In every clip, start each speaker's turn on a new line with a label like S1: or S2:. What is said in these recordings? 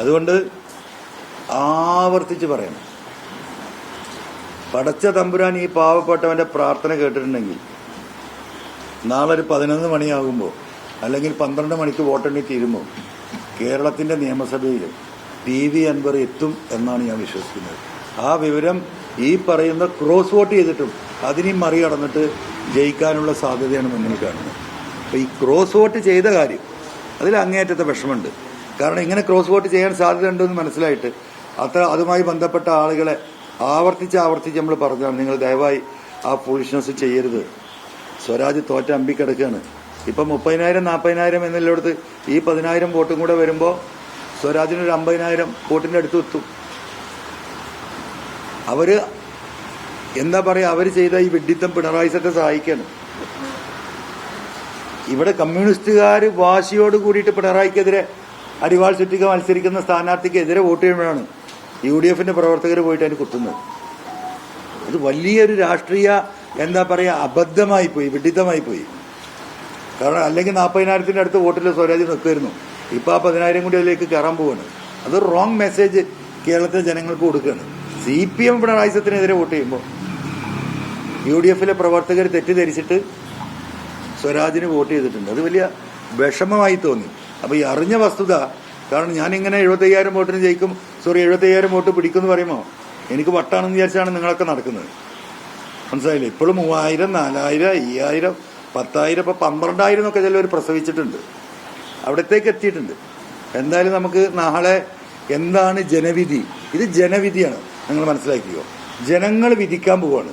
S1: അതുകൊണ്ട് ആവർത്തിച്ച് പറയണം. പടച്ച തമ്പുരാൻ ഈ പാവപ്പെട്ടവന്റെ പ്രാർത്ഥന കേട്ടിട്ടുണ്ടെങ്കിൽ നാളെ ഒരു പതിനൊന്ന് മണിയാകുമ്പോൾ അല്ലെങ്കിൽ പന്ത്രണ്ട് മണിക്ക് വോട്ടെണ്ണി തീരുമ്പോൾ കേരളത്തിന്റെ നിയമസഭയിൽ പി വി അൻവർ എത്തും എന്നാണ് ഞാൻ വിശ്വസിക്കുന്നത്. ആ വിവരം ഈ പറയുന്ന ക്രോസ് വോട്ട് ചെയ്തിട്ടും അതിനെയും മറികടന്നിട്ട് ജയിക്കാനുള്ള സാധ്യതയാണ് മുന്നിൽ കാണുന്നത്. അപ്പൊ ഈ ക്രോസ് വോട്ട് ചെയ്ത കാര്യം അതിൽ അങ്ങേയറ്റത്തെ വിഷമമുണ്ട്. കാരണം ഇങ്ങനെ ക്രോസ് വോട്ട് ചെയ്യാൻ സാധ്യതയുണ്ടെന്ന് മനസ്സിലായിട്ട്. അത്ര അതുമായി ബന്ധപ്പെട്ട ആളുകളെ ആവർത്തിച്ച് ആവർത്തിച്ച് നമ്മൾ പറഞ്ഞാണ് നിങ്ങൾ ദയവായി ആ ഫൂളിഷ്നെസ് ചെയ്യരുത്. സ്വരാജ് തോറ്റ അമ്പിക്കിടക്കുകയാണ് ഇപ്പൊ മുപ്പതിനായിരം നാൽപ്പതിനായിരം എന്നുള്ളിടത്ത് ഈ പതിനായിരം വോട്ടും കൂടെ വരുമ്പോൾ സ്വരാജിന് ഒരു അമ്പതിനായിരം വോട്ടിന്റെ അടുത്ത് എത്തും. അവർ എന്താ പറയാ അവർ ചെയ്ത ഈ വിഡ്ഢിത്തം പിണറായി സത്തെ സഹായിക്കാണ്. ഇവിടെ കമ്മ്യൂണിസ്റ്റുകാർ വാശിയോട് കൂടിയിട്ട് പിണറായിക്കെതിരെ അരിവാൾ ചുറ്റിക മത്സരിക്കുന്ന സ്ഥാനാർത്ഥിക്ക് എതിരെ വോട്ട് ചെയ്യുമ്പോഴാണ് യു ഡി എഫിന്റെ പ്രവർത്തകർ പോയിട്ട് അതിന് കുത്തുന്നത്. അത് വലിയൊരു രാഷ്ട്രീയ എന്താ പറയുക അബദ്ധമായി പോയി വിഡിത്തമായി പോയി. കാരണം അല്ലെങ്കിൽ നാൽപ്പതിനായിരത്തിന്റെ അടുത്ത് വോട്ടിൽ സ്വരാജ് നിൽക്കുമായിരുന്നു. ഇപ്പൊ ആ പതിനായിരം കൂടി അതിലേക്ക് കയറാൻ പോവാണ്. അത് റോങ് മെസ്സേജ് കേരളത്തിലെ ജനങ്ങൾക്ക് കൊടുക്കുകയാണ്. സി പി എം പിണറായി സത്തിനെതിരെ വോട്ട് ചെയ്യുമ്പോൾ യു ഡി എഫിലെ പ്രവർത്തകർ തെറ്റിദ്ധരിച്ചിട്ട് സ്വരാജിന് വോട്ട് ചെയ്തിട്ടുണ്ട്. അത് വലിയ വിഷമമായി തോന്നി. അപ്പൊ ഈ അറിഞ്ഞ വസ്തുത കാരണം ഞാനിങ്ങനെ എഴുപത്തയ്യായിരം വോട്ടിന് ജയിക്കും സോറി എഴുപത്തയ്യായിരം വോട്ട് പിടിക്കുമെന്ന് പറയുമ്പോൾ എനിക്ക് വട്ടാണെന്ന് വിചാരിച്ചാണ് നിങ്ങളൊക്കെ നടക്കുന്നത്. മനസ്സിലായില്ലേ? ഇപ്പോഴും മൂവായിരം നാലായിരം അയ്യായിരം പത്തായിരം ഇപ്പൊ പന്ത്രണ്ടായിരം എന്നൊക്കെ ചിലവർ പ്രസവിച്ചിട്ടുണ്ട്. അവിടത്തേക്ക് എത്തിയിട്ടുണ്ട്. എന്തായാലും നമുക്ക് നാളെ എന്താണ് ജനവിധി? ഇത് ജനവിധിയാണ്. നിങ്ങൾ മനസ്സിലാക്കിയോ ജനങ്ങൾ വിധിക്കാൻ പോവാണ്.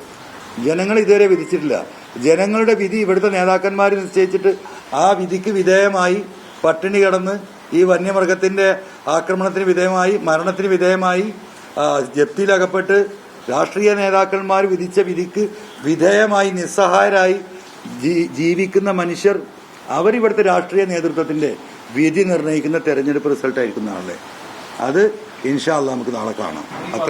S1: ജനങ്ങൾ ഇതുവരെ വിധിച്ചിട്ടില്ല. ജനങ്ങളുടെ വിധി ഇവിടുത്തെ നേതാക്കന്മാർ നിശ്ചയിച്ചിട്ട് ആ വിധിക്ക് വിധേയമായി പട്ടിണി കിടന്ന് ഈ വന്യമൃഗത്തിന്റെ ആക്രമണത്തിന് വിധേയമായി മരണത്തിന് വിധേയമായി ജപ്തിയിലകപ്പെട്ട് രാഷ്ട്രീയ നേതാക്കന്മാർ വിധിച്ച വിധിക്ക് വിധേയമായി നിസ്സഹായരായി ജീവിക്കുന്ന മനുഷ്യർ അവരിവിടുത്തെ രാഷ്ട്രീയ നേതൃത്വത്തിന്റെ വിധി നിർണയിക്കുന്ന തെരഞ്ഞെടുപ്പ് റിസൾട്ട് ആയിരിക്കും നാളെ അത് ഇൻഷാല്ല നമുക്ക് നാളെ കാണാം. അത്ര